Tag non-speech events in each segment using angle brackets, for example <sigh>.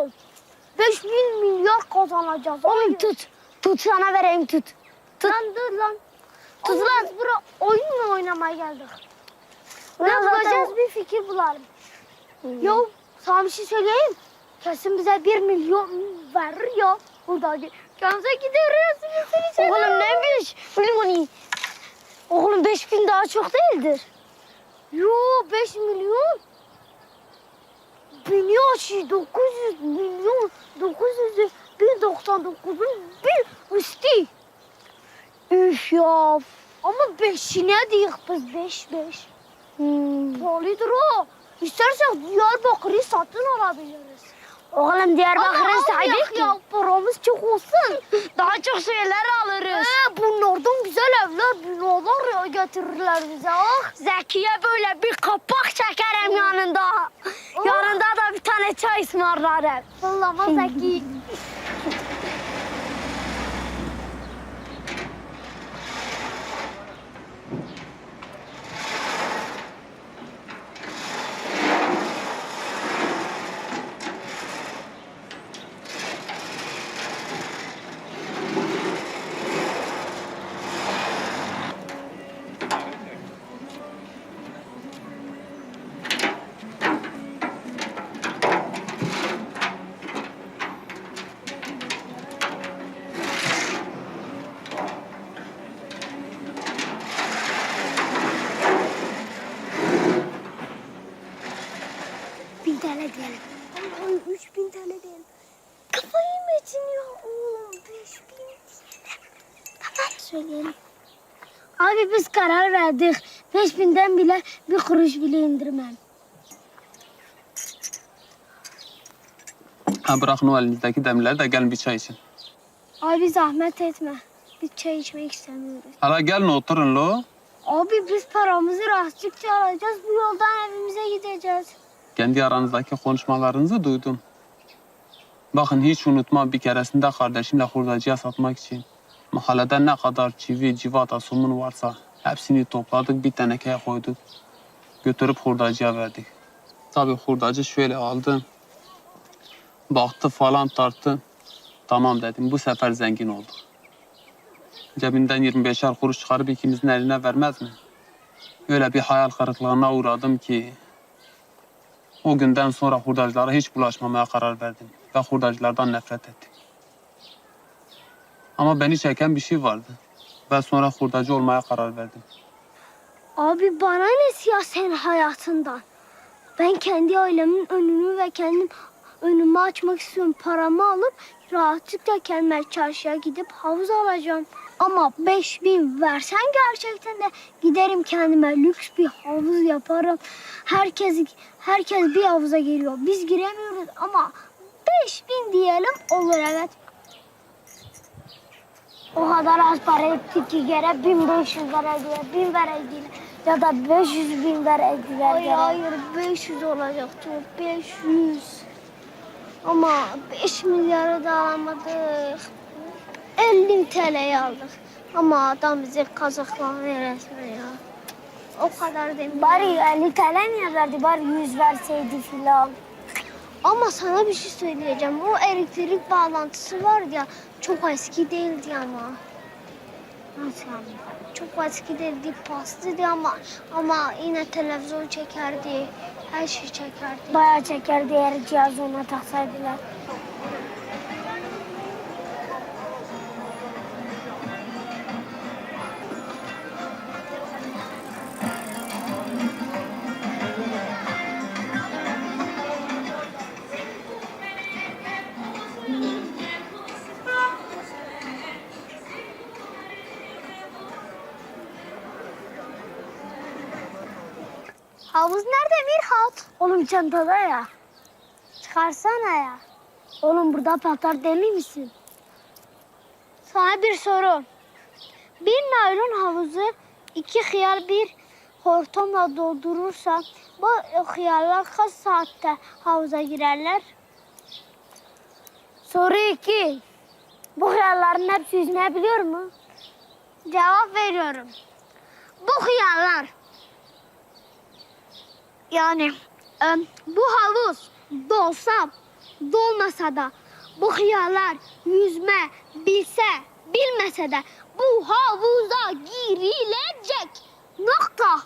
milyon. 5000 milyar kazanacağız. Oğlum tut. Tut sana vereyim tut. Tut. Lan dur lan. Tut Oğlum lan. Biz buraya oyun mu oynamaya geldik? Ne zaten- bulacağız bir fikir bulalım. Yo sana bir şey söyleyeyim. Kesin bize bir milyon verir ya. Burada kendimize. Seni Oğlum neymiş? Limoni. Oğlum 5000 daha çok değildir. Yo 5 milyon. Milyon şey 900 milyon 900 1099'un bir üstü. Üf ya. Ama beşine değil biz beş beş. Hmm. Pahalıdır o. İstersek Diyarbakır'ı satın alabiliriz. Oğlum Diyarbakır'ın Ama sahibi ki. ya paramız çok olsun. <laughs> Daha çok şeyler alırız. Ee, bunlardan güzel evler, binalar ya getirirler bize. Ah. Zekiye böyle bir kapak çekerim yanında. Oh. Yanında da bir tane çay ısmarlarım. Sallama Zeki. <laughs> Bin TL diyelim. Ay, üç bin TL değil. Kafayı mı yedin ya oğlum? Beş bin Tamam söyleyelim. Abi biz karar verdik. 5000'den bile bir kuruş bile indirmem. Ha bırakın o elinizdeki demleri de gelin bir çay için. Abi zahmet etme. Biz çay içmek istemiyoruz. Hala gelin oturun lo. Abi biz paramızı rahatlıkça alacağız. Bu yoldan evimize gideceğiz. Kendi aranızdaki konuşmalarınızı duydum. Bakın hiç unutmam bir keresinde kardeşimle hurdacıya satmak için. Mahallede ne kadar çivi, civata, somun varsa hepsini topladık bir tenekeye koyduk. Götürüp hurdacıya verdik. Tabii hurdacı şöyle aldı. Baktı falan tarttı. Tamam dedim bu sefer zengin olduk. Cebinden 25'er kuruş çıkarıp ikimizin eline vermez mi? Öyle bir hayal kırıklığına uğradım ki o günden sonra hurdacılara hiç bulaşmamaya karar verdim ve hurdacılardan nefret ettim. Ama beni çeken bir şey vardı. Ben sonra hurdacı olmaya karar verdim. Abi bana ne siyah senin hayatından? Ben kendi ailemin önünü ve kendim önümü açmak istiyorum. Paramı alıp rahatlıkla kendime çarşıya gidip havuz alacağım. Ama 5000 versen gerçekten de giderim kendime lüks bir havuz yaparım. Herkes herkes bir havuza geliyor. Biz giremiyoruz ama 5000 diyelim olur evet. O kadar az para etti ki gene 1500 verediler, 1000 verediler ya da 500 bin verediler. Hayır gene. hayır 500 olacaktı. 500. Ama 5 milyarı da alamadık. 50 TL'yi aldık. Ama adam bizi kazıkladı resmen ya. O kadar demin. Bari 50 TL niye verdi? Bari 100 verseydi filan. Ama sana bir şey söyleyeceğim. O elektrik bağlantısı var ya çok eski değildi ama. Nasıl yani? Çok eski değildi, pastıydı ama ama yine televizyon çekerdi. Her şey çekerdi. Bayağı çeker diğer cihazı ona taksaydılar. Havuz nerede Mirhat? Oğlum çantada ya. Çıkarsana ya. Oğlum burada patlar deli misin? Sana bir soru. Bir naylon havuzu iki hıyar bir hortumla doldurursa bu hıyarlar kaç saatte havuza girerler? Soru iki. Bu hıyarların hepsi yüzme biliyor mu? Cevap veriyorum. Bu hıyarlar yani em, bu havuz dolsa dolmasa da bu hıyarlar yüzme bilse bilmese de bu havuza girilecek. Nokta.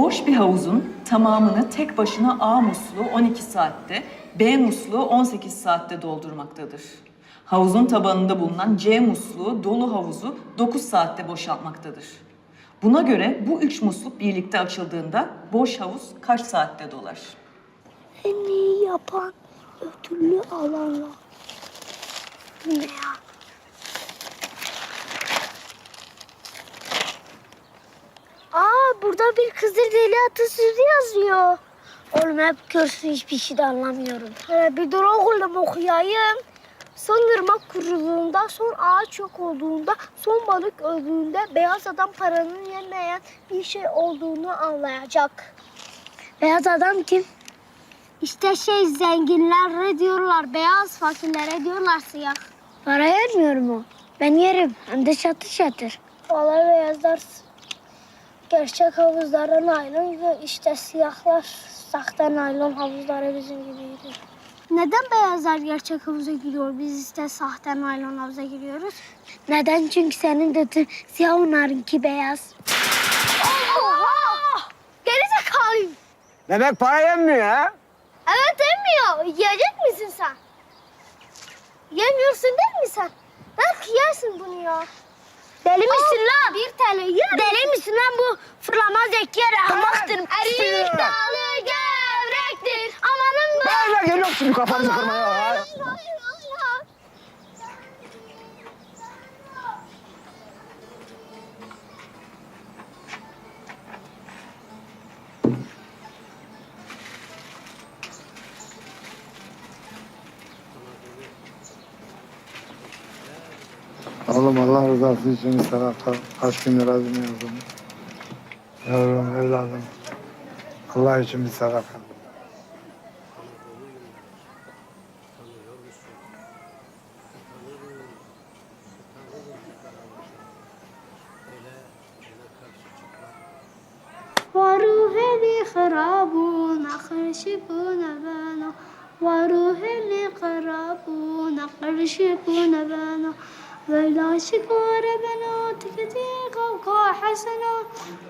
Boş bir havuzun tamamını tek başına A musluğu 12 saatte, B musluğu 18 saatte doldurmaktadır. Havuzun tabanında bulunan C musluğu dolu havuzu 9 saatte boşaltmaktadır. Buna göre bu üç musluk birlikte açıldığında boş havuz kaç saatte dolar? En iyi yapan ödüllü alanlar. Ne ya? Aa burada bir Kızılderili atasözü yazıyor. Oğlum hep körsün hiçbir şey de anlamıyorum. Ee, bir dur oğlum okuyayım. Son ırmak kuruluğunda, son ağaç yok olduğunda, son balık öldüğünde beyaz adam paranın yemeyen bir şey olduğunu anlayacak. Beyaz adam kim? İşte şey zenginlere diyorlar beyaz, fakirlere diyorlar siyah. Para yermiyor mu? Ben yerim. Hem de çatır çatır. Vallahi beyazlar gerçek havuzlara naylon ve işte siyahlar sahte naylon havuzlara bizim gibiydi. Neden beyazlar gerçek havuza giriyor, biz işte sahte naylon havuza giriyoruz? Neden? Çünkü senin de siyah onlarınki beyaz. Oha! Gerizekalıyım. Demek para yenmiyor ha? Evet emmiyor. Yiyecek misin sen? Yemiyorsun değil mi sen? Belki yersin bunu ya. Deli misin lan? Bir TL yer Deli misin lan bu? Fırlamaz ekiyer ahmaktır. Erik dalı gevrektir. Amanın da. Ben geliyorum şimdi kafanızı kırmaya. ha. Hayır, hayır, hayır. Oğlum Allah rızası için sadaka kaç bin lira dinliyordum. Yavrum evladım. Allah için bir sadaka. وروح اللي خرابون خرشكون بانا وروح اللي خرابون ليلى شكور بنات كثير قوقع حسنا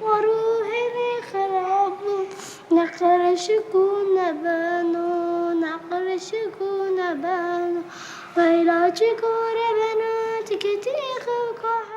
وروحي بخراب نقر شكون بانو نقر شكون بانو ليلى شكور بنات كثير قوقع